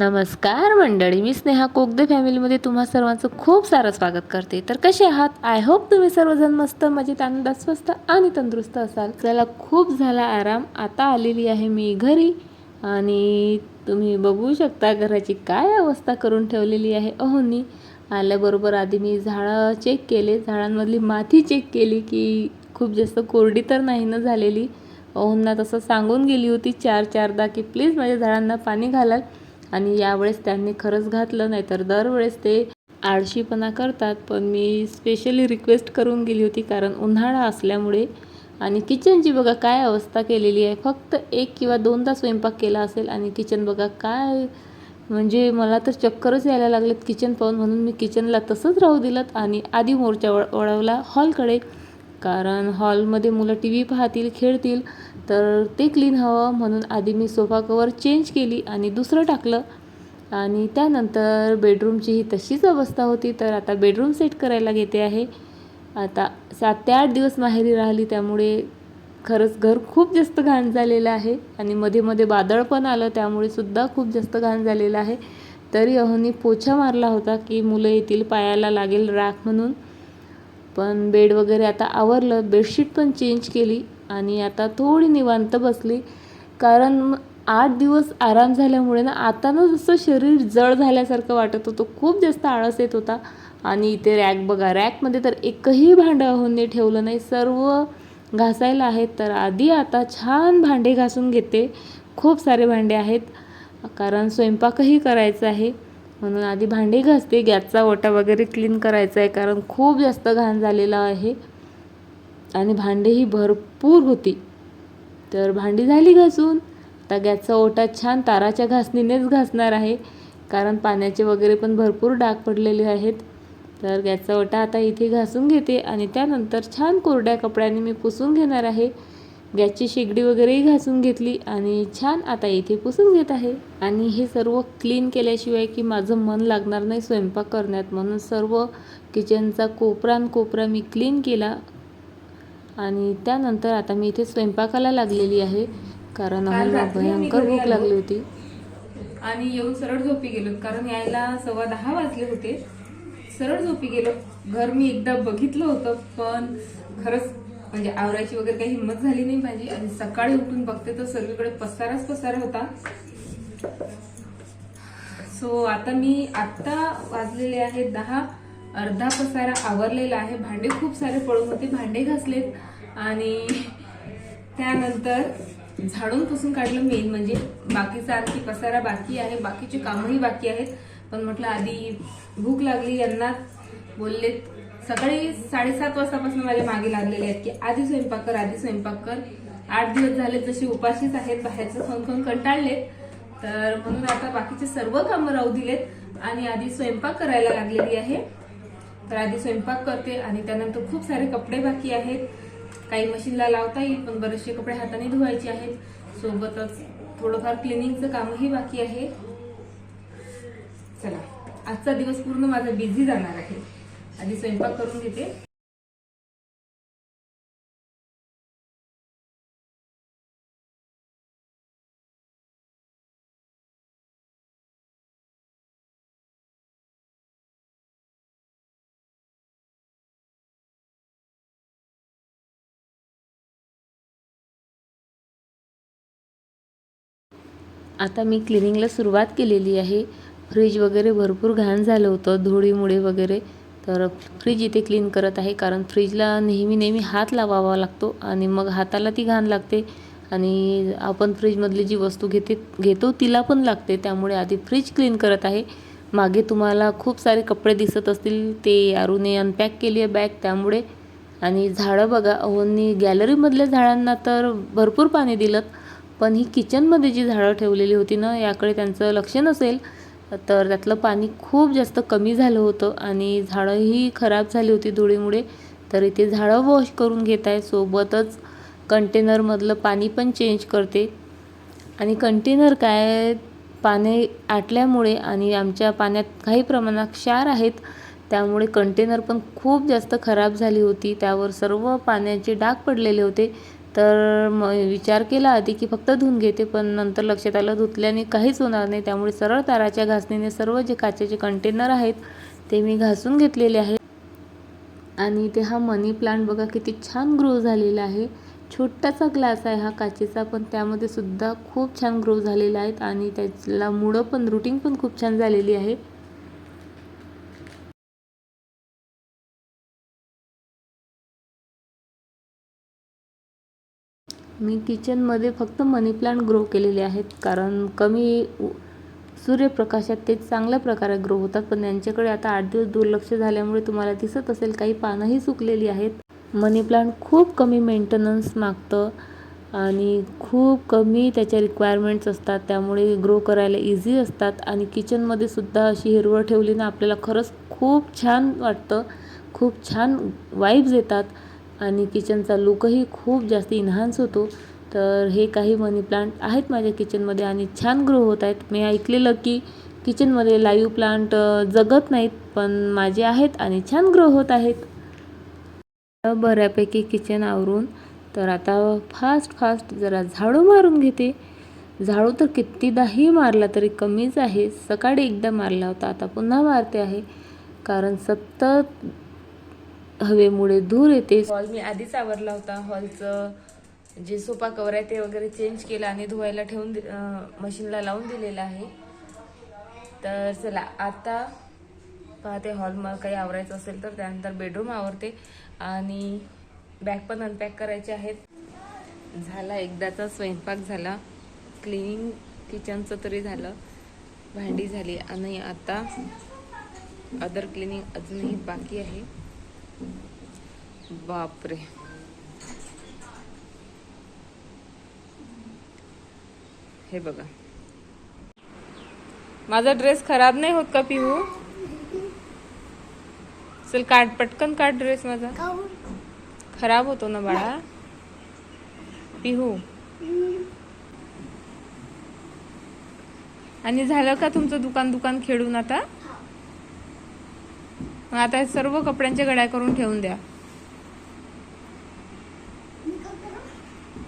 नमस्कार मंडळी मी स्नेहा कोगदे फॅमिलीमध्ये तुम्हा सर्वांचं खूप सारं स्वागत करते. तर कसे आहात? आय होप तुम्ही सर्वजण मस्त मजेत आनंदात स्वस्त आणि तंदुरुस्त असाल. त्याला खूप झाला आराम. आता आलेली आहे मी घरी आणि तुम्ही बघू शकता घराची काय अवस्था करून ठेवलेली आहे. अहोनी आल्याबरोबर आधी मी झाडं चेक केले. झाडांमधली माती चेक केली की खूप जास्त कोरडी तर नाही ना झालेली. अहोंना तसं सांगून गेली होती चार चारदा की प्लीज माझ्या झाडांना पाणी घालाल. आणि यावेळेस त्यांनी खरंच घातलं नाही तर दरवेळेस ते आळशीपणा करतात. पण मी स्पेशली रिक्वेस्ट करून गेली होती कारण उन्हाळा असल्यामुळे. आणि किचनची बघा काय अवस्था केलेली आहे. फक्त एक किंवा दोनदा स्वयंपाक केला असेल आणि किचन बघा काय म्हणजे मला तर चक्करच यायला लागलेत किचन पाहून म्हणून मी किचनला तसंच राहू दिलं आणि आधी मोर्चा वळ वळवला हॉलकडे कारण हॉलमध्ये मुलं टी व्ही पाहतील खेळतील. तर ते क्लीन हवं म्हणून आधी मी सोफा कवर चेंज केली आणि दुसरं टाकलं. आणि त्यानंतर बेडरूमचीही तशीच अवस्था होती. तर आता बेडरूम सेट करायला घेते आहे. आता सात ते आठ दिवस माहेरी राहिली त्यामुळे खरंच घर खूप जास्त घाण झालेलं आहे. आणि मध्ये मध्ये बादळ पण आलं त्यामुळे सुद्धा खूप जास्त घाण झालेलं आहे. तरी अहोनी पोछा मारला होता की मुलं येतील पायाला लागेल राख म्हणून. पण बेड वगैरे आता आवरलं बेडशीट पण चेंज केली. आणि आता थोडी निवांत बसली. कारण आठ दिवस आराम झाल्यामुळे ना आता ना जसं शरीर जड झाल्यासारखं वाटत होतं. खूप जास्त आळस येत होता. आणि इथे रॅक बघा रॅकमध्ये तर एकही भांडं अहोंनी ठेवलं नाही. सर्व घासायला आहेत. तर आधी आता छान भांडे घासून घेते. खूप सारे भांडे आहेत. कारण स्वयंपाकही करायचा आहे. म्हणून आधी भांडे घासते. गॅसचा ओटा वगैरे क्लीन करायचा आहे. कारण खूप जास्त घाण झालेला आहे. आणि भांडेही भरपूर होती. तर भांडी झाली घासून. आता गॅसचा ओटा छान ताराच्या घासणीनेच घासणार आहे. कारण पाण्याचे वगैरे पण भरपूर डाग पडलेले आहेत. तर गॅसचा ओटा आता इथे घासून घेते आणि त्यानंतर छान कोरड्या कपड्याने मी पुसून घेणार आहे. गॅसची शेगडी वगैरेही घासून घेतली आणि छान आता इथे पुसून घेत आहे. आणि हे सर्व क्लीन केल्याशिवाय की माझं मन लागणार नाही स्वयंपाक करण्यात. म्हणून सर्व किचनचा कोपरान कोपरा मी क्लीन केला. आणि त्यानंतर आता मी इथे स्वयंपाकाला लागलेली आहे कारण आम्हाला भयंकर भूक. लागली होती. आणि येऊन सरळ झोपी गेलो कारण यायला सव्वा दहा वाजले होते. सरळ झोपी गेलो. घर मी एकदा बघितलं होतं पण खरंच म्हणजे आवरायची वगैरे काही हिंमत झाली नाही माझी. आणि सकाळी उठून बघते तर सर्वीकडे पसाराच पसारा होता. सो आता मी आत्ता वाजलेले आहेत दहा. अर्धा पसारा आवरलेला आहे. भांडे खूप सारे पडून होते. भांडे घासलेत. आणि त्यानंतर झाडून पुसून काढलं मेन म्हणजे बाकीचा आणखी पसारा बाकी आहे बाकीचे कामही बाकी आहेत. पण म्हटलं आधी भूक लागली यांना बोलले सकाळी साडेसात वाजतापासून माझ्या मागे लागलेले आहेत की आधी स्वयंपाक कर आधी स्वयंपाक कर. आठ दिवस झाले जसे उपाशीच आहेत बाहेरचं खाऊन खाऊन कंटाळलेत. तर म्हणून आता बाकीचे सर्व कामं राहू दिलेत आणि आधी स्वयंपाक करायला लागलेली आहे. तर आधी स्वयंपाक करते आणि त्यानंतर खूप सारे कपडे बाकी आहेत. काही मशीनला लावता येईल पण बरेचसे कपडे हाताने धुवायचे आहेत. सोबतच थोडंफार क्लिनिंगचं कामही बाकी आहे. चला आजचा दिवस पूर्ण माझा बिझी जाणार आहे. आधी स्वयंपाक करून घेते. आता मी क्लिनिंगला सुरुवात केलेली आहे. फ्रीज वगैरे भरपूर घाण झालं होतं धुळीमुळे वगैरे. तर फ्रीज इथे क्लीन करत आहे कारण फ्रीजला नेहमी नेहमी हात लावावा लागतो आणि मग हाताला ती घाण लागते. आणि आपण फ्रीजमधली जी वस्तू घेते घेतो तिला पण लागते त्यामुळे आधी फ्रीज क्लीन करत आहे. मागे तुम्हाला खूप सारे कपडे दिसत असतील ते आरूने अनपॅक केली आहे बॅग त्यामुळे. आणि झाडं बघा अहोंनी गॅलरीमधल्या झाडांना तर भरपूर पाणी दिलं. पण ही किचनमध्ये जी झाडं ठेवलेली होती ना याकडे त्यांचं लक्ष नसेल तर त्यातलं पाणी खूप जास्त कमी झालं होतं आणि झाडंही खराब झाली होती धुळीमुळे. तर इथे झाडं वॉश करून घेत आहे. सोबतच कंटेनरमधलं पाणी पण चेंज करते. आणि कंटेनर काय पाणी आटल्यामुळे आणि आमच्या पाण्यात काही प्रमाणात क्षार आहेत त्यामुळे कंटेनर पण खूप जास्त खराब झाली होती. त्यावर सर्व पाण्याचे डाग पडलेले होते. तर मग विचार केला आधी की फक्त धुवून घेते पण नंतर लक्षात आलं धुतल्याने काहीच होणार नाही. त्यामुळे सरळ ताराच्या घासणीने सर्व जे काचेचे कंटेनर आहेत ते मी घासून घेतलेले आहेत. आणि ते हा मनी प्लांट बघा किती छान ग्रो झालेला आहे. छोटासा ग्लास आहे हा काचेचा पण त्यामध्ये सुद्धा खूप छान ग्रो झालेला आहेत आणि त्याला मुळं पण रुटिंग पण खूप छान झालेली आहे. मी किचनमध्ये फक्त मनी प्लांट ग्रो केलेले आहेत. कारण कमी उ- सूर्यप्रकाशात ते चांगल्या प्रकारे ग्रो होतात. पण यांच्याकडे आता आठ दिवस दुर्लक्ष झाल्यामुळे तुम्हाला दिसत असेल काही पानंही सुकलेली आहेत. मनी प्लांट खूप कमी मेंटेनन्स मागतं आणि खूप कमी त्याच्या रिक्वायरमेंट्स असतात. त्यामुळे ग्रो करायला इझी असतात. आणि किचनमध्ये सुद्धा अशी हिरवळ ठेवली ना आपल्याला खरंच खूप छान वाटतं. खूप छान वाईब्स येतात. आणि किचनचा लुकही खूप जास्त इन्हान्स होतो. तर हे काही मनी प्लांट आहेत माझ्या किचनमध्ये आणि छान ग्रो होत आहेत. मी ऐकलेलं की किचनमध्ये लाईव्ह प्लांट जगत नाहीत पण माझे आहेत आणि छान ग्रो होत आहेत. बऱ्यापैकी किचन आवरून तर आता फास्ट फास्ट जरा झाडू मारून घेते. झाडू तर कितीदाही मारला तरी कमीच आहे. सकाळी एकदा मारला होता आता पुन्हा मारते आहे. कारण सतत हवेमुळे धूर येते. हॉल मी आधीच आवरला होता. हॉलचं जे सोफा कवर आहे ते वगैरे चेंज केलं आणि धुवायला ठेवून दि- मशीनला लावून दिलेलं आहे. तर चला आता पाहते हॉल मग काही आवरायचं असेल तर त्यानंतर बेडरूम आवरते आणि बॅग पण अनपॅक करायचे आहेत. झाला एकदाचा स्वयंपाक झाला. क्लिनिंग किचनचं तरी झालं. भांडी झाली आणि आता अदर क्लिनिंग अजूनही बाकी आहे. बापरे. हे बघा. माझा ड्रेस खराब नाही होत का पिहू? चल काढ पटकन काढ ड्रेस माझा. खराब होतो ना बाळा. पिहू. आणि झालं का तुमचं दुकान दुकान खेळून आता? मग आता सर्व कपड्यांच्या गड्या करून ठेवून द्या.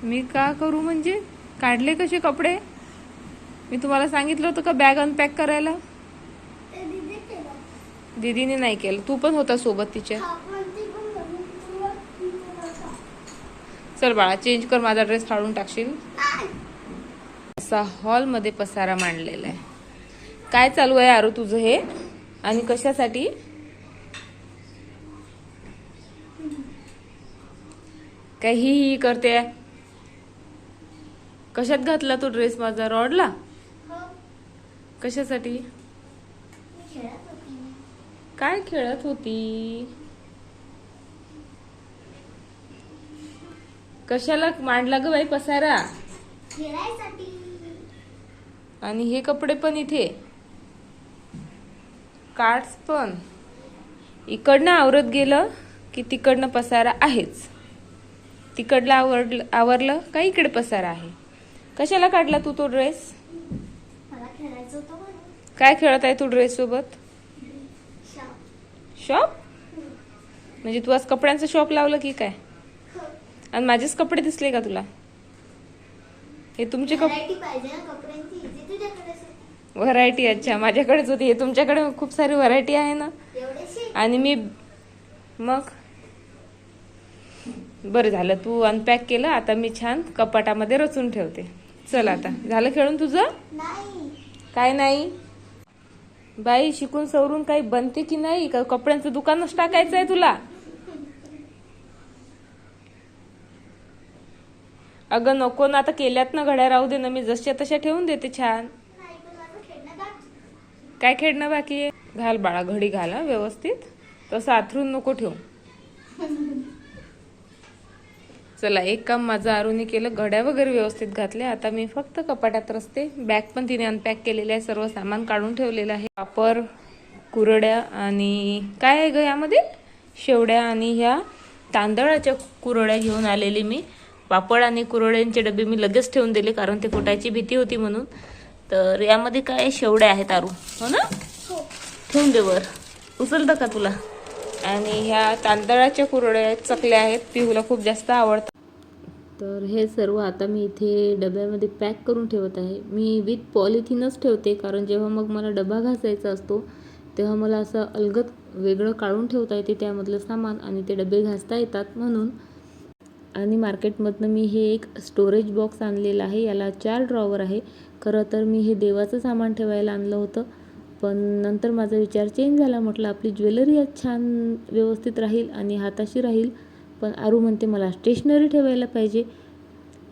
मी का करू म्हणजे? काढले कसे कपडे? मी तुम्हाला सांगितलं होतं का बॅग अनपॅक करायला? दीदीने नाही केलं. तू पण होता सोबत तिच्या. चल बाळा चेंज कर. माझा ड्रेस फाडून टाकशील? असा हॉलमध्ये पसारा मांडलेला आहे. काय चालू आहे आरू तुझं हे? आणि कशासाठी? काय ही ही करते. कशात घातला तो ड्रेस माझा? रॉडला कशासाठी? काय खेळत होती? कशाला मांडला ग बाई पसारा? आणि हे कपडे पण इथे. कार्ड्स पण. इकडनं आवरत गेलं की तिकडनं पसारा आहेच. तिकडलं आवरलं आवरलं का इकडे पसारा आहे? कशाला काढला तू तो ड्रेस काय खेळत आहे तू ड्रेस सोबत? शाप. म्हणजे तू आज कपड्यांचं शॉप लावलं की काय? आणि माझेच कपडे दिसले का तुला? हे तुमचे कप व्हरायटी अच्छा. माझ्याकडेच होती. हे तुमच्याकडे खूप सारी व्हरायटी आहे ना? आणि मी मग? बरं झालं तू अनपॅक केलं आता मी छान कपाटामध्ये रचून ठेवते. चल आता झालं खेळून तुझं? नाही. काय नाही? बाई शिकून सवरून काही बनते की नाही? का कपड्यांचं दुकानच टाकायचं आहे तुला? अगं नको ना आता केल्यात ना घड्या राहू दे ना मी जशा तशा ठेवून देते छान. काय खेळणं बाकी आहे? घाल बाळा घडी घाला व्यवस्थित. तसं आथरून नको ठेवू. चला एक काम माझं आरुनी केलं घड्या वगैरे व्यवस्थित घातल्या. आता मी फक्त कपाटात रचते. बॅग पण तिने अनपॅक केलेले आहे सर्व सामान काढून ठेवलेलं आहे. वापर कुरड्या आणि काय आहे ग यामध्ये? शेवड्या आणि ह्या तांदळाच्या कुरड्या घेऊन आलेली मी. पापड आणि कुरड्यांचे डबे मी लगेच ठेवून दिले कारण ते फुटायची भीती होती म्हणून. तर यामध्ये काय शेवड्या आहेत आरू. हो ना? ठेवून दे वर. उचलतं का तुला? आणि ह्या तांदळाच्या कुरड्या आहेत, चकल्या आहेत पिहूला खूप जास्त आवडतात. तर हे सर्व आता मी इथे डब्यामध्ये पॅक करून ठेवत आहे. मी विथ पॉलिथिनच ठेवते कारण जेव्हा मग मला डबा घासायचा असतो तेव्हा मला असं अलगद वेगळं काढून ठेवता येते त्यामधलं सामान आणि ते डबे घासता येतात म्हणून. आणि मार्केटमधनं मी हे एक स्टोरेज बॉक्स आणलेला आहे याला चार ड्रॉवर आहे. खरं तर मी हे देवाचं सामान ठेवायला आणलं होतं पण नंतर माझा विचार चेंज झाला. म्हटलं आपली ज्वेलरी आज छान व्यवस्थित राहील आणि हाताशी राहील. पण आरू म्हणते मला स्टेशनरी ठेवायला पाहिजे.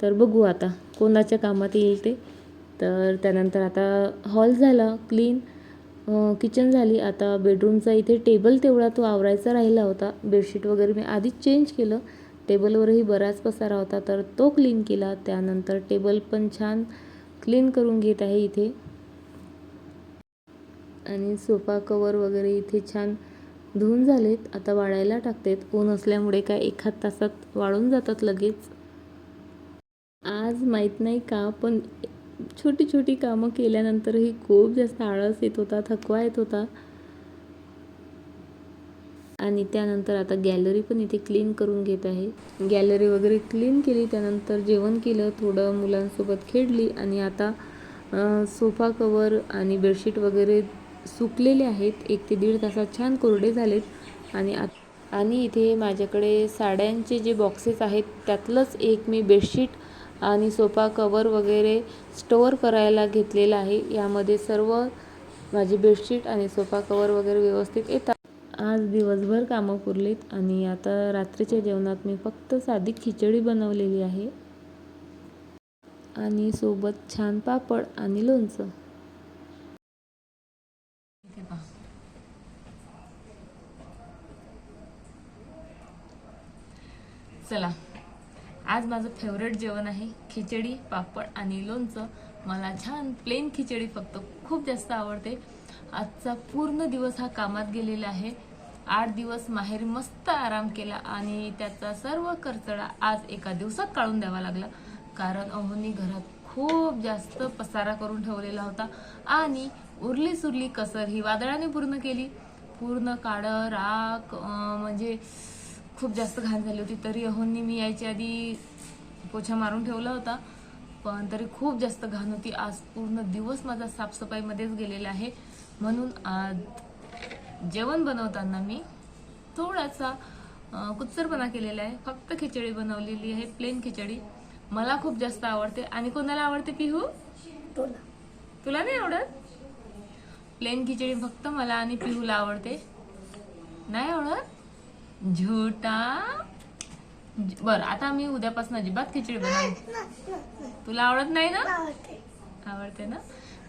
तर बघू आता कोणाच्या कामात येईल ते. तर त्यानंतर आता हॉल झाला क्लीन किचन झाली. आता बेडरूमचा इथे टेबल तेवढा तो आवरायचा राहिला होता. बेडशीट वगैरे मी आधीच चेंज केलं. टेबलवरही बराच पसारा होता तर तो क्लीन केला. त्यानंतर टेबल पण छान क्लीन करून घेत आहे इथे. आणि सोफा कवर वगैरे इथे छान धुवून झालेत आता वाळायला टाकतेत. ऊन असल्यामुळे काय एखाद तासात वाळून जातात लगेच? आज माहीत नाही का पण छोटी छोटी कामं केल्यानंतरही खूप जास्त आळस येत होता थकवा येत होता. आणि त्यानंतर आता गॅलरी पण इथे क्लीन करून घेत आहे. गॅलरी वगैरे क्लीन केली त्यानंतर जेवण केलं थोडं मुलांसोबत खेळली आणि आता सोफा कवर आणि बेडशीट वगैरे सुकलेले आहेत. एक ते दीड तासात छान कोरडे झालेत. आणि आणि इथे माझ्याकडे साड्यांचे जे बॉक्सेस आहेत त्यातलंच एक मी बेडशीट आणि सोफा कवर वगैरे स्टोअर करायला घेतलेला आहे. यामध्ये सर्व माझी बेडशीट आणि सोफा कवर वगैरे व्यवस्थित येतात. आज दिवसभर कामं पुरलीत आणि आता रात्रीच्या जेवणात मी फक्त साधी खिचडी बनवलेली आहे. आणि सोबत छान पापड आणि लोणचं इथे पहा चला. आज माझं फेवरेट जेवण आहे खिचडी पापड आणि लोणचं. मला छान प्लेन खिचडी फक्त खूप जास्त आवडते. आजचा पूर्ण दिवस हा कामात गेलेला आहे. आठ दिवस माहेर मस्त आराम केला आणि त्याचा सर्व खर्चडा आज एका दिवसात काढून द्यावा लागला. कारण अहोनी घरात खूप जास्त पसारा करून ठेवलेला होता आणि उरली सुरली कसर ही वादळाने पूर्ण केली. पूर्ण काळं राख म्हणजे खूप जास्त घाण झाली होती. तरी अहोंनी मी यायच्या आधी पोछा मारून ठेवला होता. पण तरी खूप जास्त घाण होती. आज पूर्ण दिवस माझा साफसफाईमध्येच गेलेला आहे. म्हणून आज जेवण बनवताना मी थोडासा कुच्चरपणा केलेला आहे. फक्त खिचडी बनवलेली आहे. प्लेन खिचडी. मला खूप जास्त आवडते. आणि कोणाला आवडते पिहू? तुला नाही आवडत? प्लेन खिचडी फक्त मला आणि पिहूला आवडते. नाही आवडत? झुटा? बरं आता मी उद्यापासून अजिबात खिचडी बनवते तुला आवडत नाही ना? आवडते. ना?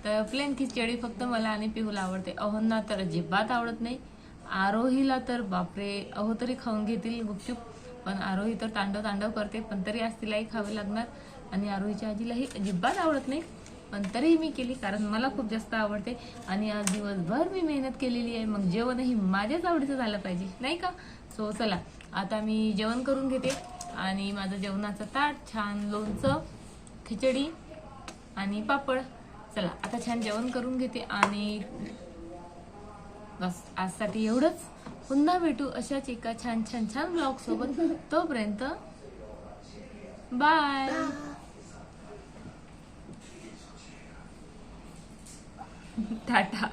तर प्लेन खिचडी फक्त मला आणि पिहूला आवडते. अहोंना तर अजिबात आवडत नाही. आरोहीला तर बापरे अहो तरी खाऊन घेतील गुपचूप. पण आरोही तर तांडव तांडव करते पण तरी आज तिलाही खावे लागणार. आणि आरोहीच्या आजीलाही अजिबात आवडत नाही. पण तरीही मी केली कारण मला खूप जास्त आवडते. आणि आज दिवसभर मी मेहनत केलेली आहे. मग जेवणही माझ्याच आवडीचं झालं पाहिजे. नाही का? सो चला. आता मी जेवण करून घेते आणि माझं जेवणाचं ताट छान लोणचं खिचडी आणि पापड. चला आता छान जेवण करून घेते आणि बस आजसाठी एवढंच. पुन्हा भेटू अशाच एका छान छान छान ब्लॉग सोबत. तोपर्यंत बाय टाटा.